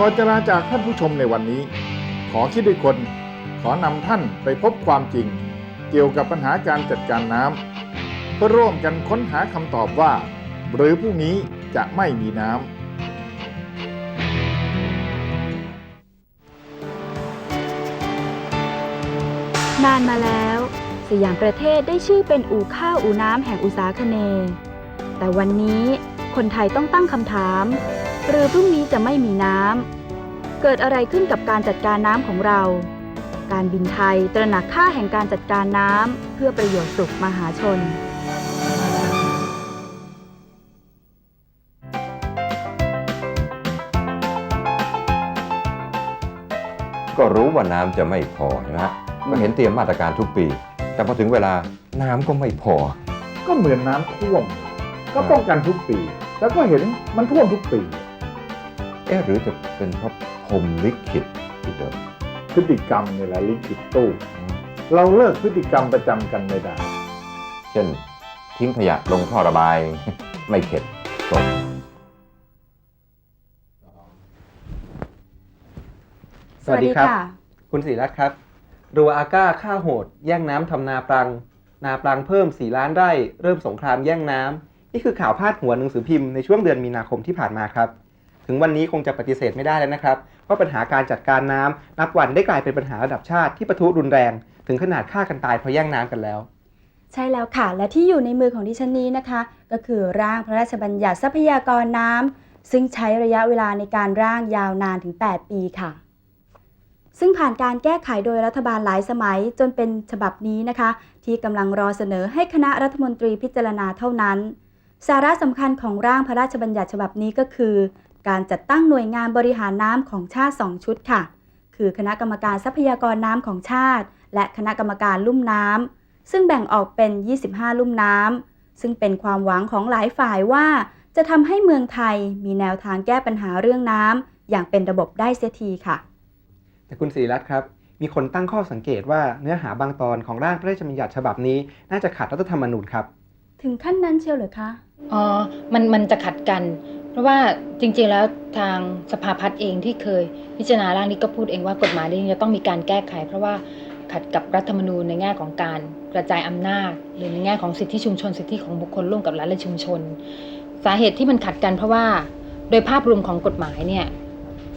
ก่อนจะลาจากท่านผู้ชมในวันนี้ ขอคิดด้วยคน ขอนำท่านไปพบความจริง เกี่ยวกับปัญหาการจัดการน้ำเพื่อร่วมกันค้นหาคำตอบว่า หรือพรุ่งนี้จะไม่มีน้ำนานมาแล้วสยามประเทศได้ชื่อเป็นอู่ข้าวอู่น้ำแห่งอุตสาคเน แต่วันนี้คนไทยต้องตั้งคำถาม หรือพรุ่งนี้จะไม่มีน้ำ เกิดอะไรขึ้นกับการจัดการน้ำของเรา การบินไทยตระหนักค่าแห่งการจัดการน้ำเพื่อประโยชน์สุขมหาชนก็รู้ว่าน้ำจะไม่พอใช่ไหมฮะก็เห็นเตรียมมาตรการทุกปี แต่พอถึงเวลาน้ำก็ไม่พอ ก็เหมือนน้ำท่วม ก็ป้องกันทุกปี แล้วก็เห็นมันท่วมทุกปี เอ๊ะหรือจะเป็นเพราะพรหมลิขิตที่เดิมพฤติกรรมนี่แหละลิขิตตู้ เราเลิกพฤติกรรมประจำกันไม่ได้ เช่น ทิ้งขยะลงท่อระบาย ไม่เข็ดจบสวัสดีครับ คุณศรีรัตน์ครับรัวอาก้าฆ่าโหด แย่งน้ำทำนาปรัง นาปรังเพิ่ม 4 ล้านไร่ เริ่มสงครามแย่งน้ำนี่คือข่าวพาดหัวหนังสือพิมพ์ในช่วงเดือนมีนาคมที่ผ่านมาครับ ถึงวันนี้คงจะปฏิเสธไม่ได้แล้วนะครับว่าปัญหาการจัดการน้ำนับวันได้กลายเป็นปัญหาระดับชาติที่ปะทุรุนแรง ถึงขนาดฆ่ากันตายเพราะแย่งน้ำกันแล้ว ใช่แล้วค่ะ และที่อยู่ในมือของดิฉันนี้นะคะ ก็คือร่างพระราชบัญญัติทรัพยากรน้ำซึ่งใช้ระยะเวลาในการร่างยาวนานถึง 8 ปีค่ะ ซึ่งผ่านการแก้ไขโดยรัฐบาลหลายสมัยจนเป็นฉบับนี้นะคะ ที่กำลังรอเสนอให้คณะรัฐมนตรีพิจารณาเท่านั้นสาระสำคัญของร่างพระราชบัญญัติฉบับนี้ก็คือ การจัดตั้งหน่วยงานบริหารน้ำของชาติ 2 ชุดค่ะ คือคณะกรรมการทรัพยากรน้ำของชาติ และคณะกรรมการลุ่มน้ำซึ่งแบ่งออกเป็น 25 ลุ่มน้ำซึ่งเป็นความหวังของหลายฝ่ายว่า จะทำให้เมืองไทยมีแนวทางแก้ปัญหาเรื่องน้ำอย่างเป็นระบบได้เสียทีค่ะ แต่คุณศรีรัตน์ครับมีคนตั้งข้อสังเกตว่าเนื้อหาบางตอนของร่างพระราชบัญญัติฉบับนี้ น่าจะขัดรัฐธรรมนูญครับ ถึงขั้นนั้นเชียวเหรือคะอ๋อมันมันจะขัดกันเพ ราะว่าจริงๆแล้วทางสภาพัฒน์เองที่เคยพิจารณาร่างนี้ก็พูดเองว่ากฎหมายนี้จะต้องมีการแก้ไข เพราะว่าขัดกับรัฐธรรมนูญในแง่ของการกระจายอำนาจ หรือในแง่ของสิทธิชุมชน สิทธิของบุคคลร่วมกับรัฐและชุมชน สาเหตุที่มันขัดกันเพราะว่าโดยภาพรวมของกฎหมายเนี่ย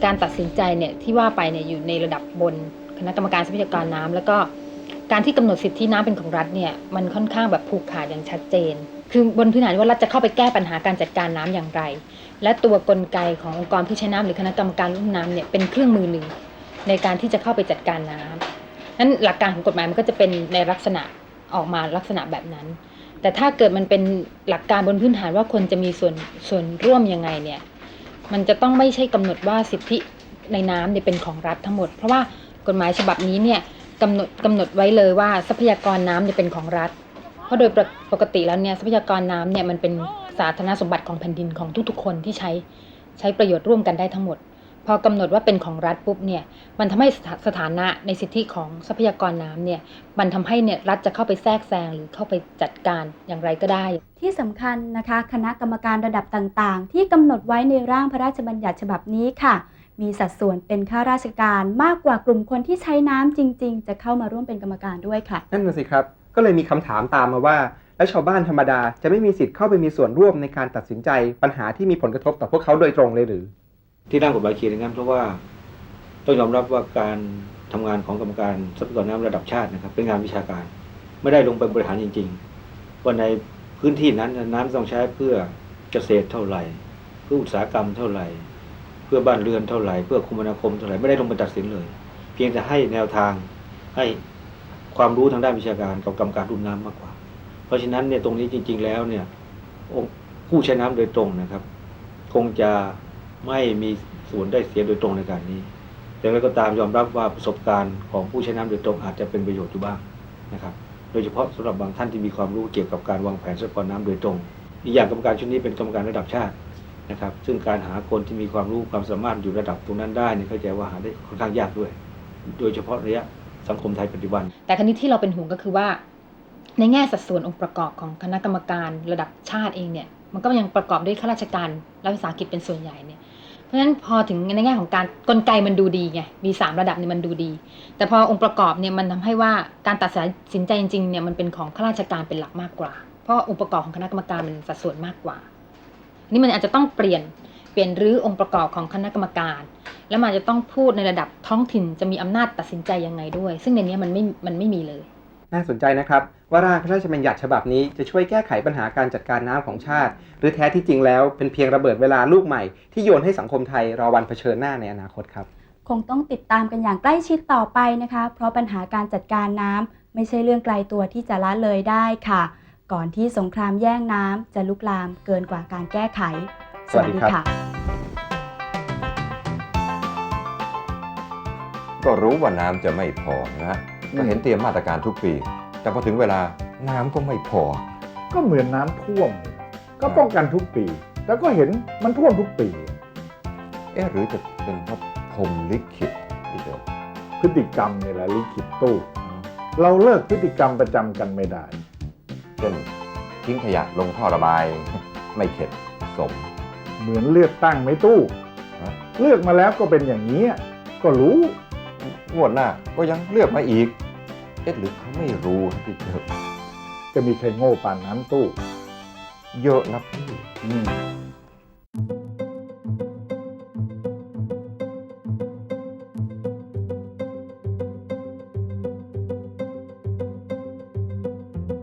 การตัดสินใจเนี่ยที่ว่าไปเนี่ยอยู่ในระดับบนคณะกรรมการทรัพยากรน้ำแล้วก็ การที่กำหนดสิทธิน้ำเป็นของรัฐเนี่ยมันค่อนข้างแบบผูกขาดอย่างชัดเจน คือบนพื้นฐานว่ารัฐจะเข้าไปแก้ปัญหาการจัดการน้ำอย่างไร และตัวกลไกขององค์กรผู้ใช้น้ำหรือคณะกรรมการรุ่มน้ำเนี่ยเป็นเครื่องมือหนึ่งในการที่จะเข้าไปจัดการน้ำนั้นหลักการของกฎหมายมันก็จะเป็นในลักษณะออกมาลักษณะแบบนั้น แต่ถ้าเกิดมันเป็นหลักการบนพื้นฐานว่าคนจะมีส่วนส่วนร่วมยังไงเนี่ยมันจะต้องไม่ใช่กำหนดว่าสิทธิในน้ำเนี่ยเป็นของรัฐทั้งหมด เพราะว่ากฎหมายฉบับนี้เนี่ย กำหนดกำหนดไว้เลยว่าทรัพยากรน้ำเนี่ยเป็นของรัฐ เพราะโดยปกปกติแล้วเนี่ยทรัพยากรน้ำเนี่ยมันเป็นสาธารณสมบัติของแผ่นดินของทุกๆ คนที่ใช้ใช้ประโยชน์ร่วมกันได้ทั้งหมด พอกำหนดว่าเป็นของรัฐปุ๊บเนี่ยมันทำให้สถาสถานะในสิทธิของทรัพยากรน้ำเนี่ยมันทำให้เนี่ยรัฐจะเข้าไปแทรกแซงหรือเข้าไปจัดการอย่างไรก็ได้ ที่สำคัญนะคะ คณะกรรมการระดับต่างๆ ที่กำหนดไว้ในร่างพระราชบัญญัติฉบับนี้ค่ะ มีสัดส่วนเป็นข้าราชการมากกว่ากลุ่มคนที่ใช้น้ำจริง ๆ จะเข้ามาร่วมเป็นกรรมการด้วยค่ะ นั่นน่ะสิครับ ก็เลยมีคำถามตามมาว่า แล้วชาวบ้านธรรมดาจะไม่มีสิทธิ์เข้าไปมีส่วนร่วมในการตัดสินใจปัญหาที่มีผลกระทบต่อพวกเขาโดยตรงเลยหรือ ที่ร่างกฎหมายเขียนอย่างนั้นเพราะว่าต้องยอมรับว่าการทำงานของกรรมการทรัพยากรน้ำระดับชาตินะครับ เป็นงานวิชาการ ไม่ได้ลงไปบริหารจริงๆว่าในพื้นที่นั้นน้ำต้องใช้เพื่อเกษตรเท่าไหร่ เพื่ออุตสาหกรรมเท่าไหร่เพื่อบ้านเรือนเท่าไหร่เพื่อคมนาคมเท่าไหร่ไม่ได้ลงไปตัดสินเลย เพียงแต่ให้แนวทางให้ความรู้ทางด้านวิชาการกับกรรมการรุ่นน้ำมากกว่า เพราะฉะนั้นเนี่ยตรงนี้จริง ๆ แล้วเนี่ยองผู้ใช้น้ำโดยตรงนะครับ คงจะไม่มีส่วนได้เสียโดยตรงในการนี้แต่อย่างไรก็ตามยอมรับว่าประสบการณ์ของผู้ใช้น้ำโดยตรงอาจจะเป็นประโยชน์อยู่บ้างนะครับ โดยเฉพาะสำหรับบางท่านที่มีความรู้เกี่ยวกับการวางแผนทรัพยากรน้ำโดยตรง อีกอย่างกรรมการชุดนี้เป็นกรรมการระดับชาติ นะครับ ซึ่งการหาคนที่มีความรู้ความสามารถอยู่ระดับตรงนั้นได้เนี่ยเข้าใจว่าหาได้ค่อนข้างยากด้วย โดยเฉพาะระยะสังคมไทยปัจจุบัน แต่ครั้นี้ที่เราเป็นห่วงก็คือว่า ในแง่สัดส่วนองค์ประกอบของคณะกรรมการระดับชาติเองเนี่ย มันก็ยังประกอบด้วยข้าราชการรัฐวิสาหกิจเป็นส่วนใหญ่เนี่ยเพราะฉะนั้นพอถึงในแง่ของการกลไกมันดูดีไงมีสามระดับเนี่ยมันดูดี แต่พอองค์ประกอบเนี่ยมันทำให้ว่าการตัดสินใจจริงๆเนี่ยมันเป็นของข้าราชการเป็นหลักมากกว่า เพราะองค์ประกอบของคณะกรรมการมันสัดส่วนมากกว่า นี่มันอาจจะต้องเปลี่ยนเปลี่ยนรื้อองค์ประกอบของคณะกรรมการ แล้วมันอาจจะต้องพูดในระดับท้องถิ่นจะมีอำนาจตัดสินใจยังไงด้วย ซึ่งในเนี้ยมันไม่มันไม่มีเลย น่าสนใจนะครับว่าร่างพระราชบัญญัติฉบับนี้จะช่วยแก้ไขปัญหาการจัดการน้ำของชาติ หรือแท้ที่จริงแล้วเป็นเพียงระเบิดเวลาลูกใหม่ที่โยนให้สังคมไทยรอวันเผชิญหน้าในอนาคตครับ คงต้องติดตามกันอย่างใกล้ชิดต่อไปนะคะ เพราะปัญหาการจัดการน้ำไม่ใช่เรื่องไกลตัวที่จะละเลยได้ค่ะ ก่อนที่สงครามแย่งน้ำจะลุกลามเกินกว่าการแก้ไข สวัสดีครับค่ะ ก็รู้ว่าน้ำจะไม่พอนะฮะก็เห็นเตรียมมาตรการทุกปี แต่พอถึงเวลาน้ำก็ไม่พอ ก็เหมือนน้ำท่วม ก็ป้องกันทุกปี แล้วก็เห็นมันท่วมทุกปี เอ๊ะหรือจะเป็นเพราะพรหมลิขิตที่เดียวพฤติกรรมนี่แหละลิขิตตู้ เราเลิกพฤติกรรมประจำกันไม่ได้ เช่น ทิ้งขยะลงท่อระบาย ไม่เข็ดสม เหมือนเลือกตั้งไหม่ตู้ฮะเลือกมาแล้วก็เป็นอย่างนี้ ก็รู้ งวดหน้าก็ยังเลือกมาอีก เอ๊ะหรือเขาไม่รู้นะพี่เจอจะมีใครโง่ปานนั้นตู้ เยอะนะพี่อืม